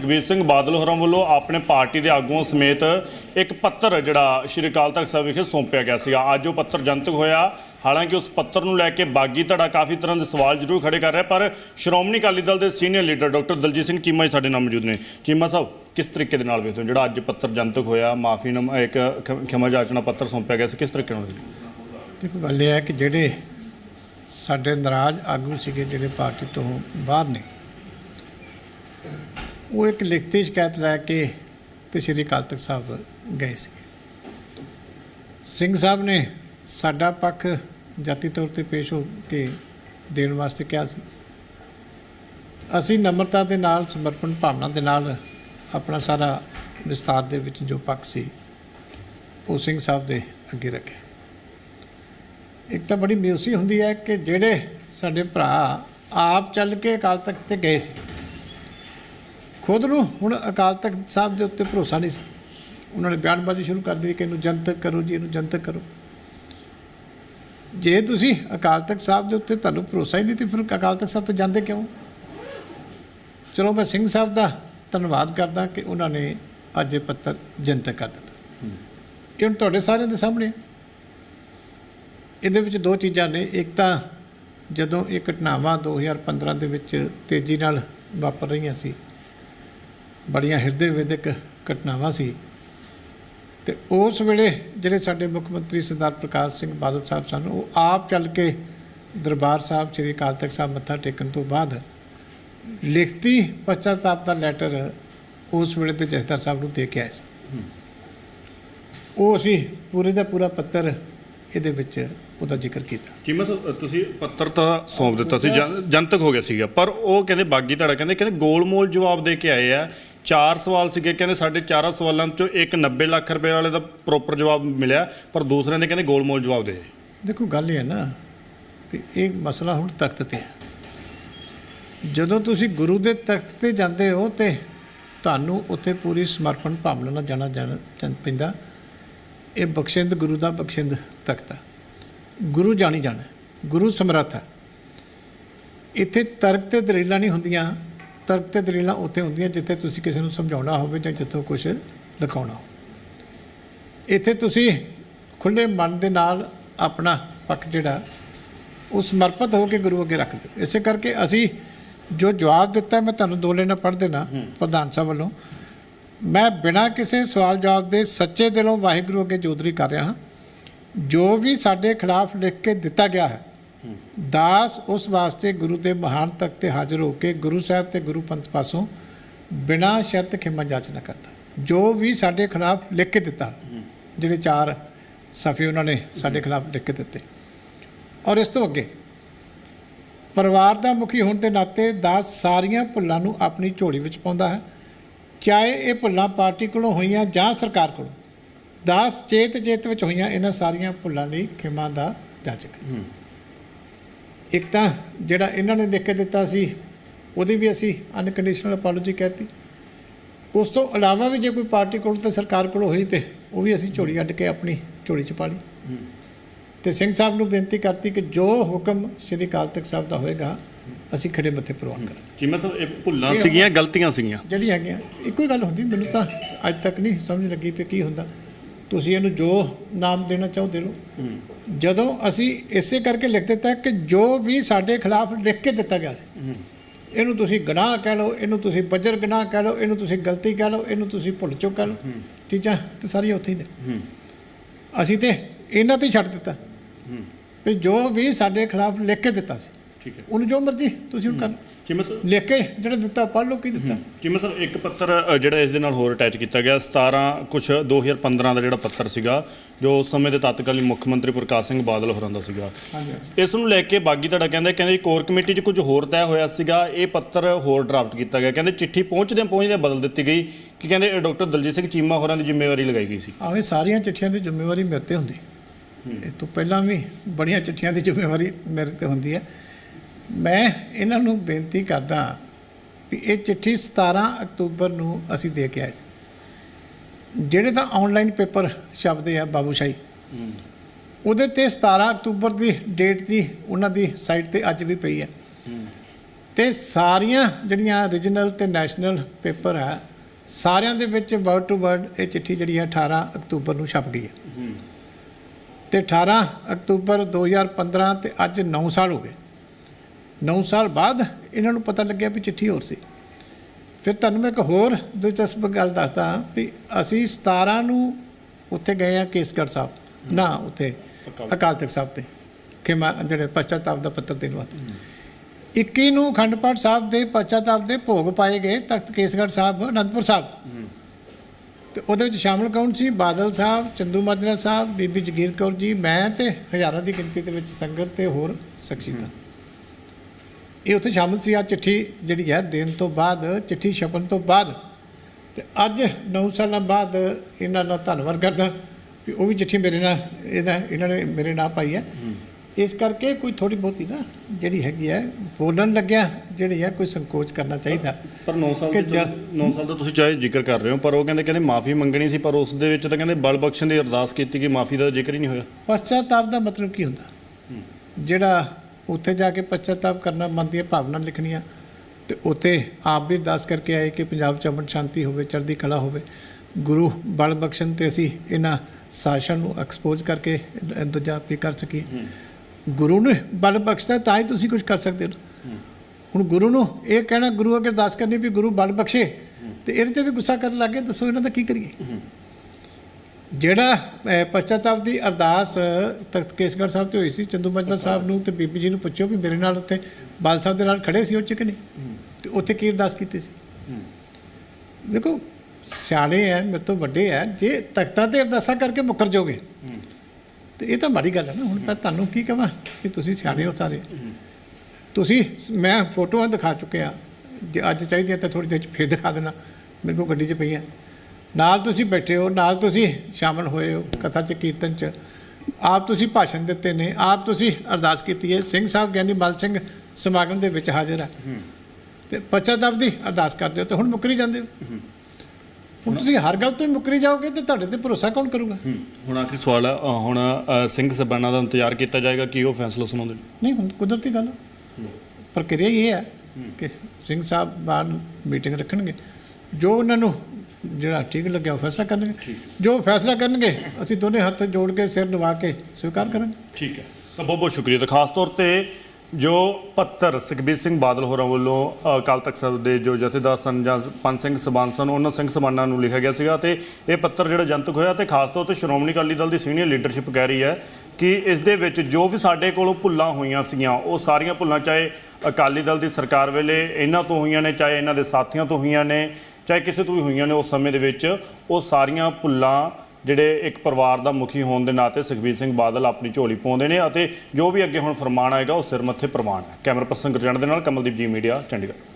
ਸੁਖਬੀਰ ਸਿੰਘ ਬਾਦਲ ਹੋਰਾਂ ਵੱਲੋਂ ਆਪਣੇ ਪਾਰਟੀ ਦੇ ਆਗੂਆਂ ਸਮੇਤ ਇੱਕ ਪੱਤਰ ਜਿਹੜਾ ਸ਼੍ਰੀ ਅਕਾਲ ਤਖਤ ਸਾਹਿਬ ਵਿਖੇ ਸੌਂਪਿਆ ਗਿਆ ਸੀਗਾ। ਅੱਜ ਉਹ ਪੱਤਰ ਜਨਤਕ ਹੋਇਆ। ਹਾਲਾਂਕਿ ਉਸ ਪੱਤਰ ਨੂੰ ਲੈ ਕੇ ਬਾਗੀ ਧੜਾ ਕਾਫੀ ਤਰ੍ਹਾਂ ਦੇ ਸਵਾਲ ਜ਼ਰੂਰ ਖੜੇ ਕਰ ਰਿਹਾ, ਪਰ ਸ਼੍ਰੋਮਣੀ ਅਕਾਲੀ ਦਲ ਦੇ senior leader doctor Daljit Singh Cheema ji ਸਾਡੇ ਨਾਲ ਮੌਜੂਦ ਨੇ। ਚੀਮਾ ਸਾਹਿਬ, ਕਿਸ ਤਰੀਕੇ ਦੇ ਨਾਲ ਵੇਖਦੇ ਹੋ? ਜਿਹੜਾ ਅੱਜ ਪੱਤਰ ਜਨਤਕ ਹੋਇਆ, ਮਾਫੀ ਇੱਕ ਖ- ਖਿਮਾ ਜਾਚਨਾ ਪੱਤਰ ਸੌਂਪਿਆ ਗਿਆ ਸੀ, ਕਿਸ ਤਰੀਕੇ ਨਾਲ ਦੇਖੋ, ਗੱਲ ਇਹ ਹੈ ਕਿ ਜਿਹੜੇ ਸਾਡੇ ਨਾਰਾਜ਼ ਆਗੂ ਸੀਗੇ, ਜਿਹੜੇ ਪਾਰਟੀ ਤੋਂ ਬਾਹਰ ਨੇ ਉਹ ਇੱਕ ਲਿਖਤੀ ਸ਼ਿਕਾਇਤ ਲੈ ਕੇ ਤੇ ਸ਼੍ਰੀ ਅਕਾਲ ਤਖਤ ਸਾਹਿਬ ਗਏ ਸੀ। ਸਿੰਘ ਸਾਹਿਬ ਨੇ ਸਾਡਾ ਪੱਖ ਜਾਤੀ ਤੌਰ ਤੇ ਪੇਸ਼ ਹੋ ਕੇ ਦੇਣ ਵਾਸਤੇ ਕਿਹਾ ਸੀ। ਅਸੀਂ ਨਮਰਤਾ ਦੇ ਨਾਲ, ਸਮਰਪਣ ਭਾਵਨਾ ਦੇ ਨਾਲ ਆਪਣਾ ਸਾਰਾ ਵਿਸਤਾਰ ਦੇ ਵਿੱਚ ਜੋ ਪੱਖ ਸੀ, ਉਹ ਸਿੰਘ ਸਾਹਿਬ ਦੇ ਅੱਗੇ ਰੱਖਿਆ। ਇੱਕ ਤਾਂ ਬੜੀ ਮਿਊਸੀ ਹੁੰਦੀ ਹੈ ਕਿ ਜਿਹੜੇ ਸਾਡੇ ਭਰਾ ਆਪ ਚੱਲ ਕੇ ਅਕਾਲ ਤਖਤ ਤੇ ਗਏ ਸੀ ਖੁਦ ਨੂੰ ਹੁਣ ਅਕਾਲ ਤਖਤ ਸਾਹਿਬ ਦੇ ਉੱਤੇ ਭਰੋਸਾ ਨਹੀਂ ਸੀ। ਉਹਨਾਂ ਨੇ ਬਿਆਨਬਾਜ਼ੀ ਸ਼ੁਰੂ ਕਰ ਦਿੱਤੀ ਕਿ ਇਹਨੂੰ ਜਨਤਕ ਕਰੋ ਜੀ, ਇਹਨੂੰ ਜਨਤਕ ਕਰੋ। ਜੇ ਤੁਸੀਂ ਅਕਾਲ ਤਖਤ ਸਾਹਿਬ ਦੇ ਉੱਤੇ ਤੁਹਾਨੂੰ ਭਰੋਸਾ ਹੀ ਨਹੀਂ, ਤੇ ਫਿਰ ਅਕਾਲ ਤਖਤ ਸਾਹਿਬ ਤੋਂ ਜਾਂਦੇ ਕਿਉਂ? ਚਲੋ ਮੈਂ ਸਿੰਘ ਸਾਹਿਬ ਦਾ ਧੰਨਵਾਦ ਕਰਦਾ ਕਿ ਉਹਨਾਂ ਨੇ ਅੱਜ ਇਹ ਪੱਤਰ ਜਨਤਕ ਕਰ ਦਿੱਤਾ। ਇਹ ਹੁਣ ਤੁਹਾਡੇ ਸਾਰਿਆਂ ਦੇ ਸਾਹਮਣੇ ਇਹਦੇ ਵਿੱਚ ਦੋ ਚੀਜ਼ਾਂ ਨੇ। ਇੱਕ ਤਾਂ ਜਦੋਂ ਇਹ ਘਟਨਾਵਾਂ 2015 ਦੇ ਵਿੱਚ ਤੇਜ਼ੀ ਨਾਲ ਵਾਪਰ ਰਹੀਆਂ ਸੀ ਬੜੀਆਂ ਹਿਰਦੇ ਵਿਦਿਕ ਘਟਨਾਵਾਂ ਸੀ। ਤੇ ਉਸ ਵੇਲੇ ਜਿਹੜੇ ਸਾਡੇ ਮੁੱਖ ਮੰਤਰੀ ਸਰਦਾਰ ਪ੍ਰਕਾਸ਼ ਸਿੰਘ ਬਾਦਲ ਸਾਹਿਬ ਸਨ, ਉਹ ਆਪ ਚੱਲ ਕੇ ਦਰਬਾਰ ਸਾਹਿਬ, ਸ੍ਰੀ ਅਕਾਲ ਤਖਤ ਸਾਹਿਬ ਮੱਥਾ ਟੇਕਣ ਤੋਂ ਬਾਅਦ ਲਿਖਤੀ ਪਛਤਾਪ ਦਾ ਲੈਟਰ ਉਸ ਵੇਲੇ ਤੇ ਜਥੇਦਾਰ ਸਾਹਿਬ ਨੂੰ ਦੇ ਕੇ ਆਏ ਸਨ। ਉਹ ਅਸੀਂ ਪੂਰੇ ਦਾ ਪੂਰਾ ਪੱਤਰ ਇਹਦੇ ਵਿੱਚ ਉਹਦਾ ਜ਼ਿਕਰ ਕੀਤਾ। ਚੀਮਾ ਸਾਹਿਬ ਤੁਸੀਂ ਪੱਤਰ ਤਾਂ ਸੌਂਪ ਦਿੱਤਾ ਸੀ ਜਨਤਕ ਹੋ ਗਿਆ ਸੀਗਾ, ਪਰ ਉਹ ਕਹਿੰਦੇ ਬਾਗੀ ਧੜਾ ਕਹਿੰਦੇ ਕਹਿੰਦੇ ਗੋਲਮੋਲ ਜਵਾਬ ਦੇ ਕੇ ਆਏ ਆ ਚਾਰ ਸਵਾਲ ਸੀਗੇ, ਕਹਿੰਦੇ ਸਾਡੇ ਚਾਰਾਂ ਸਵਾਲਾਂ ਚੋਂ ਇੱਕ 90 ਲੱਖ ਰੁਪਏ ਵਾਲੇ ਦਾ ਪ੍ਰੋਪਰ ਜਵਾਬ ਮਿਲਿਆ, ਪਰ ਦੂਸਰਿਆਂ ਨੇ ਕਹਿੰਦੇ ਗੋਲਮੋਲ ਜਵਾਬ ਦੇ ਦੇਖੋ, ਗੱਲ ਇਹ ਹੈ ਨਾ ਵੀ ਇਹ ਮਸਲਾ ਹੁਣ ਤਖਤ ਤੇ ਹੈ। ਜਦੋਂ ਤੁਸੀਂ ਗੁਰੂ ਦੇ ਤਖਤ ਤੇ ਜਾਂਦੇ ਹੋ ਤੇ ਤੁਹਾਨੂੰ ਉੱਥੇ ਪੂਰੀ ਸਮਰਪਣ, ਭਾਵਨਾ ਨਾਲ ਜਾਣਾ ਜਾਣਾ ਪੈਂਦਾ, ਇਹ ਬਖਸ਼ਿੰਦ, ਗੁਰੂ ਦਾ ਬਖਸ਼ਿੰਦ ਤਖਤ ਹੈ ਗੁਰੂ ਜਾਣੀ ਜਾਣਾ, ਗੁਰੂ ਸਮਰੱਥ ਹੈ ਇੱਥੇ ਤਰਕ ਤੇ ਦਲੀਲਾਂ ਨਹੀਂ ਹੁੰਦੀਆਂ। ਤਰਕ ਤੇ ਦਲੀਲਾਂ ਉੱਥੇ ਹੁੰਦੀਆਂ ਜਿੱਥੇ ਤੁਸੀਂ ਕਿਸੇ ਨੂੰ ਸਮਝਾਉਣਾ ਹੋਵੇ ਜਾਂ ਜਿੱਥੋਂ ਕੁਝ ਲਿਖਾਉਣਾ ਹੋ ਇੱਥੇ ਤੁਸੀਂ ਖੁੱਲੇ ਮਨ ਦੇ ਨਾਲ ਆਪਣਾ ਪੱਖ ਜਿਹੜਾ ਉਹ ਸਮਰਪਿਤ ਹੋ ਕੇ ਗੁਰੂ ਅੱਗੇ ਰੱਖ ਦਿਓ। ਇਸੇ ਕਰਕੇ ਅਸੀਂ ਜੋ ਜਵਾਬ ਦਿੱਤਾ ਮੈਂ ਤੁਹਾਨੂੰ ਦੋ ਲੈਣਾ ਪੜ੍ਹ ਦੇਣਾ ਪ੍ਰਧਾਨ ਸਾਹਿਬ ਵੱਲੋਂ। ਮੈਂ ਬਿਨਾਂ ਕਿਸੇ ਸਵਾਲ ਜਵਾਬ ਦੇ ਸੱਚੇ ਦਿਲੋਂ ਵਾਹਿਗੁਰੂ ਅੱਗੇ ਜੋਦਰੀ ਕਰ ਰਿਹਾ ਹਾਂ। ਜੋ ਵੀ ਸਾਡੇ ਖਿਲਾਫ ਲਿਖ ਕੇ ਦਿੱਤਾ ਗਿਆ ਹੈ ਦਾਸ ਉਸ ਵਾਸਤੇ ਗੁਰੂ ਦੇ ਮਹਾਨ ਤਖਤ ਤੇ ਹਾਜ਼ਰ ਹੋ ਕੇ ਗੁਰੂ ਸਾਹਿਬ ਤੇ ਗੁਰੂ ਪੰਥ ਪਾਸੋਂ ਬਿਨਾਂ ਸ਼ਰਤ ਖਿਮਾ ਜਾਚਨਾ ਕਰਦਾ ਜੋ ਵੀ ਸਾਡੇ ਖਿਲਾਫ ਲਿਖ ਕੇ ਦਿੱਤਾ ਜਿਹੜੇ ਚਾਰ ਸਫੇ ਉਹਨਾਂ ਨੇ ਸਾਡੇ ਖਿਲਾਫ ਲਿਖ ਕੇ ਦਿੱਤੇ। ਔਰ ਇਸ ਤੋਂ ਅੱਗੇ ਪਰਿਵਾਰ ਦਾ ਮੁਖੀ ਹੋਣ ਦੇ ਨਾਤੇ ਦਾਸ ਸਾਰੀਆਂ ਭੁੱਲਾਂ ਨੂੰ ਆਪਣੀ ਝੋਲੀ ਵਿੱਚ ਪਾਉਂਦਾ ਹੈ। ਚਾਹੇ ਇਹ ਭੁੱਲਾਂ ਪਾਰਟੀ ਕੋਲੋਂ ਹੋਈਆਂ ਜਾਂ ਸਰਕਾਰ ਕੋਲੋਂ ਦਾਸ ਚੇਤ ਚੇਤ ਵਿੱਚ ਹੋਈਆਂ ਇਹਨਾਂ ਸਾਰੀਆਂ ਭੁੱਲਾਂ ਲਈ ਖਿਮਾ ਦਾ ਜਾਚਕ ਹੈ। ਇੱਕ ਤਾਂ ਜਿਹੜਾ ਇਹਨਾਂ ਨੇ ਲਿਖ ਕੇ ਦਿੱਤਾ ਸੀ ਉਹਦੀ ਵੀ ਅਸੀਂ ਅਨਕੰਡੀਸ਼ਨਲ ਅਪੋਲੋਜੀ ਕਹਿਤੀ। ਉਸ ਤੋਂ ਇਲਾਵਾ ਵੀ ਜੇ ਕੋਈ ਪਾਰਟੀ ਕੋਲ ਤੇ ਸਰਕਾਰ ਕੋਲ ਹੋਈ ਤੇ ਉਹ ਵੀ ਅਸੀਂ ਝੋਲੀ ਅੱਡ ਕੇ ਆਪਣੀ ਝੋਲੀ ਚ ਪਾ ਲਈ। ਤੇ ਸਿੰਘ ਸਾਹਿਬ ਨੂੰ ਬੇਨਤੀ ਕਰਤੀ ਕਿ ਜੋ ਹੁਕਮ ਸ਼੍ਰੀ ਅਕਾਲ ਤਖਤ ਸਾਹਿਬ ਦਾ ਹੋਏਗਾ ਅਸੀਂ ਖੜੇ ਮੱਥੇ ਪ੍ਰਵਾਨ ਕਰਾਂਗੇ। ਚੀਮਾ ਸਾਹਿਬ ਇਹ ਭੁੱਲਾਂ ਸੀਗੀਆਂ ਗਲਤੀਆਂ ਸੀਗੀਆਂ? ਜਿਹੜੀ ਹੈਗੀਆਂ ਇੱਕੋ ਹੀ ਗੱਲ ਹੁੰਦੀ ਮੈਨੂੰ ਤਾਂ ਅੱਜ ਤੱਕ ਨਹੀਂ ਸਮਝ ਲੱਗੀ ਕਿ ਕੀ ਹੁੰਦਾ। ਤੁਸੀਂ ਇਹਨੂੰ ਜੋ ਨਾਮ ਦੇਣਾ ਚਾਹੋ ਦੇ ਲਓ ਜਦੋਂ ਅਸੀਂ ਇਸੇ ਕਰਕੇ ਲਿਖ ਦਿੱਤਾ ਕਿ ਜੋ ਵੀ ਸਾਡੇ ਖਿਲਾਫ ਲਿਖ ਕੇ ਦਿੱਤਾ ਗਿਆ ਸੀ। ਇਹਨੂੰ ਤੁਸੀਂ ਗੁਨਾਹ ਕਹਿ ਲਓ ਇਹਨੂੰ ਤੁਸੀਂ ਬੱਜਰ ਗੁਨਾਹ ਕਹਿ ਲਓ ਇਹਨੂੰ ਤੁਸੀਂ ਗਲਤੀ ਕਹਿ ਲਓ ਇਹਨੂੰ ਤੁਸੀਂ ਭੁੱਲ ਚੁੱਕ ਕਹਿ ਲਓ। ਚੀਜ਼ਾਂ ਤੇ ਸਾਰੀਆਂ ਉੱਥੇ ਹੀ ਨੇ। ਅਸੀਂ ਤੇ ਇਹਨਾਂ ਤੇ ਹੀ ਛੱਡ ਦਿੱਤਾ। ਵੀ ਜੋ ਵੀ ਸਾਡੇ ਖਿਲਾਫ ਲਿਖ ਕੇ ਦਿੱਤਾ ਸੀ। ਠੀਕ ਹੈ। ਉਹਨੂੰ ਜੋ ਮਰਜ਼ੀ ਤੁਸੀਂ ਹੁਣ ਕਰ ਲਓ। ਚੀਮਾ ਸਾਹਿਬ ਲਿਖ ਕੇ ਜਿਹੜਾ ਦਿੱਤਾ ਪੜ੍ਹ ਲਓ ਕੀ ਦਿੱਤਾ। ਚੀਮਾ ਸਾਹਿਬ ਇੱਕ ਪੱਤਰ ਅ, ਜਿਹੜਾ ਇਸ ਦੇ ਨਾਲ ਹੋਰ ਅਟੈਚ ਕੀਤਾ ਗਿਆ 17 ਕੁਛ 2015 ਦਾ ਜਿਹੜਾ ਪੱਤਰ ਸੀਗਾ ਜੋ ਉਸ ਸਮੇਂ ਦੇ ਤਤਕਾਲੀ ਮੁੱਖ ਮੰਤਰੀ ਪ੍ਰਕਾਸ਼ ਸਿੰਘ ਬਾਦਲ ਹੋਰਾਂ ਦਾ ਸੀਗਾ। ਹਾਂਜੀ ਇਸ ਨੂੰ ਲੈ ਕੇ ਬਾਗੀ ਧੜਾ ਕਹਿੰਦੇ ਕਹਿੰਦੇ ਕੋਰ ਕਮੇਟੀ 'ਚ ਕੁਝ ਹੋਰ ਤੈਅ ਹੋਇਆ ਸੀਗਾ ਇਹ ਪੱਤਰ ਹੋਰ ਡਰਾਫਟ ਕੀਤਾ ਗਿਆ। ਕਹਿੰਦੇ ਚਿੱਠੀ ਪਹੁੰਚਦਿਆਂ ਪਹੁੰਚਦਿਆਂ ਬਦਲ ਦਿੱਤੀ ਗਈ ਕਿ ਕਹਿੰਦੇ ਇਹ ਡਾਕਟਰ ਦਲਜੀਤ ਸਿੰਘ ਚੀਮਾ ਹੋਰਾਂ ਦੀ ਜ਼ਿੰਮੇਵਾਰੀ ਲਗਾਈ ਗਈ ਸੀ। ਇਹ ਸਾਰੀਆਂ ਚਿੱਠੀਆਂ ਦੀ ਜ਼ਿੰਮੇਵਾਰੀ ਮੇਰੇ ਤੇ ਹੁੰਦੀ। ਇਹ ਤੋਂ ਪਹਿਲਾਂ ਵੀ ਬੜੀਆਂ ਚਿੱਠੀਆਂ ਦੀ ਜ਼ਿੰਮੇਵਾਰੀ ਮੇਰੇ ਤੇ ਹੁੰਦੀ ਹੈ। ਮੈਂ ਇਹਨਾਂ ਨੂੰ ਬੇਨਤੀ ਕਰਦਾ ਵੀ ਇਹ ਚਿੱਠੀ 17 ਅਕਤੂਬਰ ਨੂੰ ਅਸੀਂ ਦੇ ਕੇ ਆਏ ਸੀ। ਜਿਹੜੇ ਤਾਂ ਆਨਲਾਈਨ ਪੇਪਰ ਛਪਦੇ ਆ ਬਾਬੂਸ਼ਾਹੀ ਉਹਦੇ ਤੇ 17 ਅਕਤੂਬਰ ਦੀ ਡੇਟ ਦੀ ਉਹਨਾਂ ਦੀ ਸਾਈਟ ਤੇ ਅੱਜ ਵੀ ਪਈ ਹੈ। ਤੇ ਸਾਰੀਆਂ ਜਿਹੜੀਆਂ ਰੀਜਨਲ ਤੇ ਨੈਸ਼ਨਲ ਪੇਪਰ ਹੈ ਸਾਰਿਆਂ ਦੇ ਵਿੱਚ ਵਰਡ ਟੂ ਵਰਡ ਇਹ ਚਿੱਠੀ ਜਿਹੜੀ ਹੈ 18 ਅਕਤੂਬਰ ਨੂੰ ਛਪ ਗਈ ਹੈ। ਤੇ 18 ਅਕਤੂਬਰ 2015 ਤੇ ਅੱਜ 9 ਸਾਲ ਹੋ ਗਏ। 9 ਸਾਲ ਬਾਅਦ ਇਹਨਾਂ ਨੂੰ ਪਤਾ ਲੱਗਿਆ ਵੀ ਚਿੱਠੀ ਹੋਰ ਸੀ। ਫਿਰ ਤੁਹਾਨੂੰ ਮੈਂ ਇੱਕ ਹੋਰ ਦਿਲਚਸਪ ਗੱਲ ਦੱਸਦਾ ਵੀ ਅਸੀਂ 17 ਨੂੰ ਉੱਥੇ ਗਏ ਆ ਕੇਸਗੜ੍ਹ ਸਾਹਿਬ। ਨਾ ਉੱਥੇ ਅਕਾਲ ਤਖਤ। ਸਾਹਿਬ ਤੇ। ਕਿ ਜਿਹੜੇ ਪਛਤਾਪ ਦਾ ਪੱਤਰ ਦੇਣ ਵਾਸਤੇ। 21 ਨੂੰ ਅਖੰਡ ਪਾਠ ਸਾਹਿਬ ਦੇ ਪਛਤਾਪ ਦੇ ਭੋਗ ਪਾਏ ਗਏ ਤਖਤ ਕੇਸਗੜ੍ਹ ਸਾਹਿਬ ਅਨੰਦਪੁਰ ਸਾਹਿਬ। ਤੇ ਉਹਦੇ ਵਿੱਚ ਸ਼ਾਮਲ ਕੌਣ ਸੀ? ਬਾਦਲ ਸਾਹਿਬ ਚੰਦੂ ਮਾਜਰਾ ਸਾਹਿਬ ਬੀਬੀ ਜਗੀਰ ਕੌਰ ਜੀ ਮੈਂ ਤੇ ਹਜ਼ਾਰਾਂ ਦੀ ਗਿਣਤੀ ਦੇ ਵਿੱਚ ਸੰਗਤ ਤੇ ਹੋਰ ਸ਼ਖਸੀਅਤਾਂ ਇਹ ਉੱਥੇ ਸ਼ਾਮਲ ਸੀ। ਆ ਚਿੱਠੀ ਜਿਹੜੀ ਹੈ ਦੇਣ ਤੋਂ ਬਾਅਦ ਚਿੱਠੀ ਛਪਣ ਤੋਂ ਬਾਅਦ। ਤੇ ਅੱਜ 9 ਸਾਲਾਂ ਬਾਅਦ ਇਹਨਾਂ ਦਾ ਧੰਨਵਾਦ ਕਰਦਾ ਵੀ ਉਹ ਵੀ ਚਿੱਠੀ ਮੇਰੇ ਨਾਲ ਇਹਦਾ ਇਹਨਾਂ ਨੇ ਮੇਰੇ ਨਾਲ ਪਾਈ ਹੈ। ਇਸ ਕਰਕੇ ਕੋਈ ਥੋੜੀ ਬਹੁਤੀ ਨਾ ਜਿਹੜੀ ਹੈਗੀ ਹੈ ਬੋਲਣ ਲੱਗਿਆ ਜਿਹੜੀ ਹੈ ਕੋਈ ਸੰਕੋਚ ਕਰਨਾ ਚਾਹੀਦਾ। ਪਰ 9 ਸਾਲ ਦੇ ਜਦ- 9 ਸਾਲ ਦਾ ਤੁਸੀਂ ਚਾਹੇ ਜ਼ਿਕਰ ਕਰ ਰਹੇ ਹੋ ਪਰ ਉਹ ਕਹਿੰਦੇ ਕਹਿੰਦੇ ਮਾਫੀ ਮੰਗਣੀ ਸੀ ਪਰ ਉਸ ਦੇ ਵਿੱਚ ਤਾਂ ਕਹਿੰਦੇ ਬਲ ਬਖਸ਼ਣ ਦੀ ਅਰਦਾਸ ਕੀਤੀ ਕਿ ਮਾਫੀ ਦਾ ਜ਼ਿਕਰ ਹੀ ਨਹੀਂ ਹੋਇਆ। ਪਛਤਾਪ ਦਾ ਮਤਲਬ ਕੀ ਹੁੰਦਾ? ਜਿਹੜਾ ਉੱਥੇ ਜਾ ਕੇ ਪਛਤਾਪ ਕਰਨਾ ਮਨ ਦੀਆਂ ਭਾਵਨਾ ਲਿਖਣੀਆਂ ਤੇ ਉੱਥੇ ਆਪ ਵੀ ਅਰਦਾਸ ਕਰਕੇ ਆਏ ਕਿ ਪੰਜਾਬ 'ਚ ਅਮਨ ਸ਼ਾਂਤੀ ਹੋਵੇ ਚੜ੍ਹਦੀ ਕਲਾ ਹੋਵੇ। ਗੁਰੂ ਬਲ ਬਖਸ਼ਣ ਤੇ ਅਸੀਂ ਇਹਨਾਂ ਸਾਜ਼ਿਸ਼ਾਂ ਨੂੰ ਐਕਸਪੋਜ਼ ਕਰਕੇ ਦੂਜਾ ਵੀ ਕਰ ਸਕੀਏ। ਗੁਰੂ ਨੇ ਬਲ ਬਖਸ਼ਦਾ ਤਾਂ ਹੀ ਤੁਸੀਂ ਕੁਝ ਕਰ ਸਕਦੇ ਹੋ। ਹੁਣ ਗੁਰੂ ਨੂੰ ਇਹ ਕਹਿਣਾ ਗੁਰੂ ਅੱਗੇ ਅਰਦਾਸ ਕਰਨੀ ਵੀ ਗੁਰੂ ਬਲ ਬਖਸ਼ੇ ਤੇ ਇਹਦੇ ਤੇ ਵੀ ਗੁੱਸਾ ਕਰਨ ਲੱਗੇ ਦੱਸੋ ਇਹਨਾਂ ਦਾ ਕੀ ਕਰੀਏ? ਜਿਹੜਾ ਅਹ, ਪਛਤਾਪ ਦੀ ਅਰਦਾਸ ਤਖਤ ਕੇਸਗੜ੍ਹ ਸਾਹਿਬ ਤੇ ਹੋਈ ਸੀ ਚੰਦੂ ਮਾਜਰਾ ਸਾਹਿਬ ਨੂੰ ਤੇ ਬੀਬੀ ਜੀ ਨੂੰ ਪੁੱਛਿਓ ਵੀ ਮੇਰੇ ਨਾਲ ਉੱਥੇ ਬਾਲ ਸਾਹਿਬ ਦੇ ਨਾਲ ਖੜੇ ਸੀ ਉਹ ਚ ਕਿ ਨਹੀਂ? ਤੇ ਉੱਥੇ ਕੀ ਅਰਦਾਸ ਕੀਤੀ ਸੀ? ਦੇਖੋ ਸਿਆਣੇ ਐ ਮੇਰੇ ਤੋਂ ਵੱਡੇ ਐ ਜੇ ਤਖਤਾਂ ਤੇ ਅਰਦਾਸਾਂ ਕਰਕੇ ਮੁੱਕਰ ਜਾਓਗੇ ਤੇ ਇਹ ਤਾਂ ਮਾੜੀ ਗੱਲ ਹੈ ਨਾ ਹੁਣ ਮੈਂ ਤੁਹਾਨੂੰ ਕੀ ਕਹਾਂ ਕਿ ਤੁਸੀਂ ਸਿਆਣੇ ਹੋ ਸਾਰੇ। ਤੁਸੀਂ ਮੈਂ ਫੋਟੋਆਂ ਦਿਖਾ ਚੁੱਕਿਆ ਜੇ ਅੱਜ ਚਾਹੀਦੀਆਂ ਤਾਂ ਥੋੜੀ ਦੇਰ ਚ ਫੇਰ ਦਿਖਾ ਦੇਣਾ ਮੇਰੇ ਕੋਲ ਗੱਡੀ 'ਚ ਪਈ ਹੈ ਨਾਲ ਤੁਸੀਂ ਬੈਠੇ ਹੋ ਨਾਲ ਤੁਸੀਂ ਸ਼ਾਮਲ ਹੋਏ ਹੋ ਕਥਾ 'ਚ ਕੀਰਤਨ 'ਚ। ਆਪ ਤੁਸੀਂ ਭਾਸ਼ਣ ਦਿੱਤੇ ਨੇ ਆਪ ਤੁਸੀਂ ਅਰਦਾਸ ਕੀਤੀ ਹੈ। ਸਿੰਘ ਸਾਹਿਬ ਗਿਆਨੀ ਮਲ ਸਿੰਘ ਸਮਾਗਮ ਦੇ ਵਿੱਚ ਹਾਜ਼ਰ ਹੈ। ਤੇ ਪਛਤਾਪ ਦੀ ਅਰਦਾਸ ਕਰਦੇ ਹੋ ਤੇ ਹੁਣ ਮੁੱਕਰੀ ਜਾਂਦੇ ਹੋ। ਹੁਣ ਤੁਸੀਂ ਹਰ ਗੱਲ ਤੋਂ ਹੀ ਮੁੱਕਰੀ ਜਾਓਗੇ ਤੇ ਤੁਹਾਡੇ ਤੇ ਭਰੋਸਾ ਕੌਣ ਕਰੂਗਾ? ਹੁਣ ਆਖਰੀ ਸਵਾਲ ਅ, ਹੁਣ ਸਿੰਘ ਸਬਾਨਾ ਦਾ ਇੰਤਜ਼ਾਰ ਕੀਤਾ ਜਾਏਗਾ ਕਿ ਉਹ ਫੈਸਲਾ ਸੁਣਾਉਂਦੇ ਨਹੀਂ ਹੁਣ ਕੁਦਰਤੀ ਗੱਲ। ਪ੍ਰਕਿਰਿਆ ਇਹ ਹੈ ਕਿ ਸਿੰਘ ਸਾਹਿਬ ਬਾਅਦ ਮੀਟਿੰਗ ਰੱਖਣਗੇ। ਜੋ ਉਹਨਾਂ ਨੂੰ ਜਿਹੜਾ ਠੀਕ ਲੱਗਿਆ ਉਹ ਫੈਸਲਾ ਕਰਨਗੇ। ਜੋ ਫੈਸਲਾ ਕਰਨਗੇ ਅਸੀਂ ਦੋਨੇ ਹੱਥ ਜੋੜ ਕੇ ਸਿਰ ਨਿਵਾ ਕੇ ਸਵੀਕਾਰ ਕਰਾਂਗੇ। ਠੀਕ ਹੈ। ਤਾਂ ਬਹੁਤ ਬਹੁਤ ਸ਼ੁਕਰੀਆ। ਤੇ ਖਾਸ ਤੌਰ ਤੇ ਜੋ ਪੱਤਰ ਸੁਖਬੀਰ ਸਿੰਘ ਬਾਦਲ ਹੋਰਾਂ ਵੱਲੋਂ ਅਕਾਲ ਤਖਤ ਸਾਹਿਬ ਦੇ ਜੋ ਜਥੇਦਾਰ ਸਨ ਜਾਂ ਪੰਜ ਸਿੰਘ ਸਬਾਨ ਸਨ ਉਹਨਾਂ ਸਿੰਘ ਸਬਾਨਾਂ ਨੂੰ ਲਿਖਿਆ ਗਿਆ ਸੀਗਾ ਤੇ ਇਹ ਪੱਤਰ ਜਿਹੜਾ ਜਨਤਕ ਹੋਇਆ ਤੇ ਖਾਸ ਤੌਰ ਤੇ ਸ਼੍ਰੋਮਣੀ ਅਕਾਲੀ ਦਲ ਦੀ ਸੀਨੀਅਰ ਲੀਡਰਸ਼ਿਪ ਕਹਿ ਰਹੀ ਹੈ ਕਿ ਇਸ ਦੇ ਵਿੱਚ ਜੋ ਵੀ ਸਾਡੇ ਕੋਲੋਂ ਭੁੱਲਾਂ ਹੋਈਆਂ ਸੀਗੀਆਂ ਉਹ ਸਾਰੀਆਂ ਭੁੱਲਾਂ ਚਾਹੇ ਅਕਾਲੀ ਦਲ ਦੀ ਸਰਕਾਰ ਵੇਲੇ ਇਹਨਾਂ ਤੋਂ ਹੋਈਆਂ ਨੇ ਚਾਹੇ ਇਹਨਾਂ ਦੇ ਸਾਥੀਆਂ ਤੋਂ ਹੋਈਆਂ ਨੇ ਚਾਹੇ ਕਿਸੇ ਤੋਂ ਵੀ ਹੋਈਆਂ ਨੇ ਉਸ ਸਮੇਂ ਦੇ ਵਿੱਚ, ਉਹ ਸਾਰੀਆਂ ਭੁੱਲਾਂ ਜਿਹੜੇ ਇੱਕ ਪਰਿਵਾਰ ਦਾ ਮੁਖੀ ਹੋਣ ਦੇ ਨਾਤੇ ਸੁਖਬੀਰ ਸਿੰਘ ਬਾਦਲ ਆਪਣੀ ਝੋਲੀ ਪਾਉਂਦੇ ਨੇ ਅਤੇ ਜੋ ਵੀ ਅੱਗੇ ਹੁਣ ਫਰਮਾਨ ਆਏਗਾ, ਉਹ ਸਿਰ ਮੱਥੇ ਪ੍ਰਮਾਣ ਹੈ। ਕੈਮਰਾ ਪਰਸਨ ਗੁਰਜੰਟ ਦੇ ਨਾਲ ਕਮਲਦੀਪ ਜੀ ਮੀਡੀਆ, ਚੰਡੀਗੜ੍ਹ।